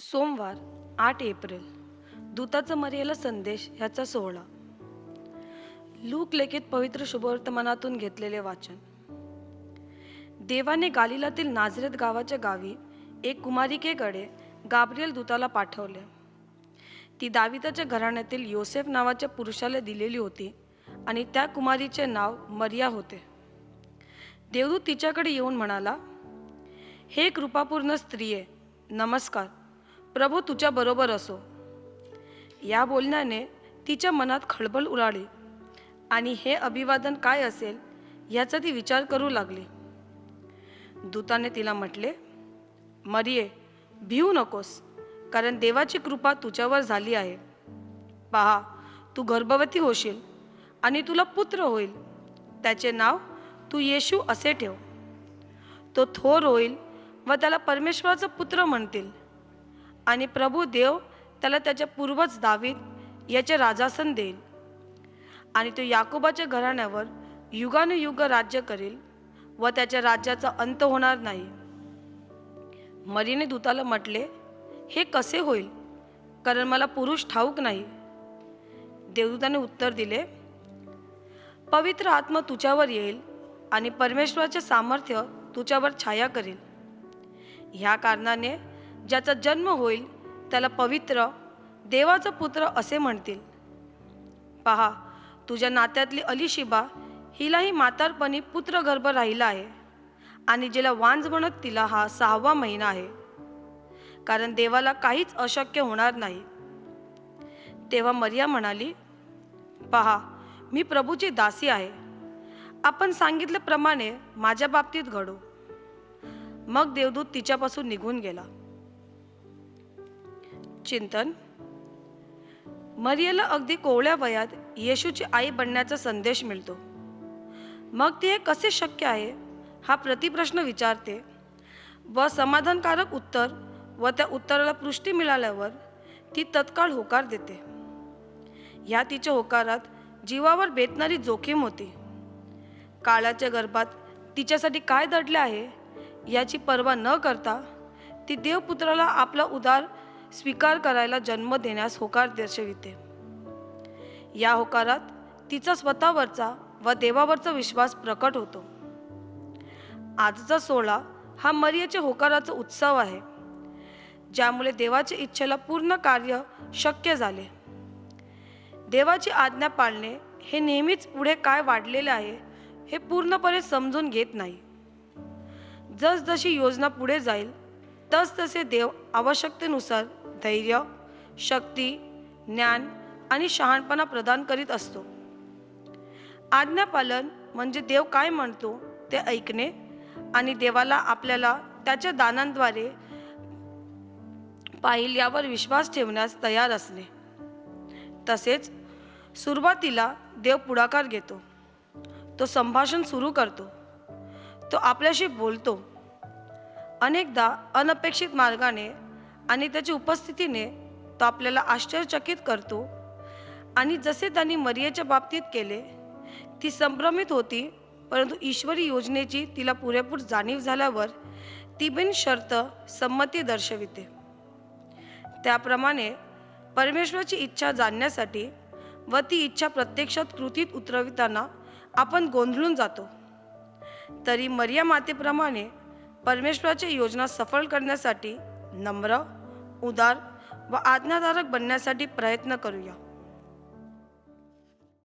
सोमवार आठ एप्रिल दूताचा मर्याला संदेश ह्याचा सोहळा. लूक लेखित पवित्र शुभवर्तमानातून घेतलेले वाचन. देवाने गालिलातील नाझरेत गावाच्या गावी एक कुमारिकेकडे गाब्रियल दूताला पाठवले. ती दाविदाच्या घराण्यातील योसेफ नावाच्या पुरुषाला दिलेली होती आणि त्या कुमारीचे नाव मरिया होते. देवदूत तिच्याकडे येऊन म्हणाला हे कृपापूर्ण स्त्रिये नमस्कार. प्रभू तुझ्या बरोबर असो. या बोलण्याने तिच्या मनात खळबळ उडाली. आणि हे अभिवादन काय असेल याचा ती विचार करू लागली. दूताने तिला म्हटले मरिये भिवू नकोस कारण देवाची कृपा तुझ्यावर झाली आहे. पहा तू गर्भवती होशील आणि तुला पुत्र होईल. त्याचे नाव तू येशू असे ठेव. तो थोर होईल व त्याला परमेश्वराचा पुत्र म्हणतील. आणि प्रभू देव त्याला त्याच्या पूर्वज दावीत याचे राजासन देईल. आणि तो याकोबाच्या घराण्यावर युगानुयुग राज्य करेल व त्याच्या राज्याचा अंत होणार नाही. मरीने दूताला म्हटले हे कसे होईल? कारण मला पुरुष ठाऊक नाही. देवदूताने उत्तर दिले पवित्र आत्मा तुझ्यावर येईल आणि परमेश्वराचे सामर्थ्य तुझ्यावर छाया करेल. ह्या कारणाने ज्याचा जन्म होईल त्याला पवित्र देवाचा पुत्र असे म्हणतील. पहा तुझ्या नात्यातली अलिशिबा हिलाही म्हातारपणी पुत्र गर्भ राहिला आहे आणि जिला वांज म्हणत तिला हा सहावा महिना आहे. कारण देवाला काहीच अशक्य होणार नाही. तेव्हा मरिया म्हणाली पहा मी प्रभूची दासी आहे. आपण सांगितल्याप्रमाणे माझ्या बाबतीत घडू. मग देवदूत तिच्यापासून निघून गेला. चिंतन. मरियला अगदी कोवळ्या वयात येशूची आई बनण्याचा संदेश मिळतो. मग ते हे कसे शक्य आहे? हा प्रतिप्रश्न विचारते. व समाधानकारक उत्तर व त्या उत्तराला पुष्टी मिळाल्यावर ती तत्काळ होकार देते. ह्या तिच्या होकारात जीवावर बेतणारी जोखीम होती. काळाच्या गर्भात तिच्यासाठी काय दडले आहे? याची पर्वा न करता ती देवपुत्राला आपला उदार स्वीकार करायला जन्म देण्यास होकार दर्शविते. या होकारात तिचा स्वतःवरचा व देवावरचा विश्वास प्रकट होतो. आजचा सोहळा हा मरियाच्या होकाराचा उत्सव आहे ज्यामुळे देवाच्या इच्छेला पूर्ण कार्य शक्य झाले. देवाची आज्ञा पाळणे हे नेहमीच पुढे काय वाढलेले आहे हे पूर्णपणे समजून घेत नाही. जसजशी योजना पुढे जाईल तसतसे देव आवश्यकतेनुसार धैर्य शक्ती ज्ञान आणि शहाणपणा प्रदान करीत असतो. आज्ञापालन म्हणजे देव काय म्हणतो ते ऐकणे आणि देवाला आपल्याला त्याच्या दानांद्वारे पाहिल यावर विश्वास ठेवण्यास तयार असणे. तसेच सुरुवातीला देव पुढाकार घेतो. तो संभाषण सुरू करतो. तो आपल्याशी बोलतो. अनेकदा अनपेक्षित मार्गाने आणि त्याच्या उपस्थितीने तो आपल्याला आश्चर्यचकित करतो. आणि जसे त्यांनी मरियेच्या बाबतीत केले ती संभ्रमित होती परंतु ईश्वरी योजनेची तिला पुरेपूर जाणीव झाल्यावर ती बिनशर्त संमती दर्शविते. त्याप्रमाणे परमेश्वराची इच्छा जाणण्यासाठी व ती इच्छा प्रत्यक्षात कृतीत उतरविताना आपण गोंधळून जातो. तरी मर्या मातेप्रमाणे परमेश्वराच्या योजना सफल करण्यासाठी नम्र उदार व आज्ञाधारक बनण्यासाठी प्रयत्न करूया.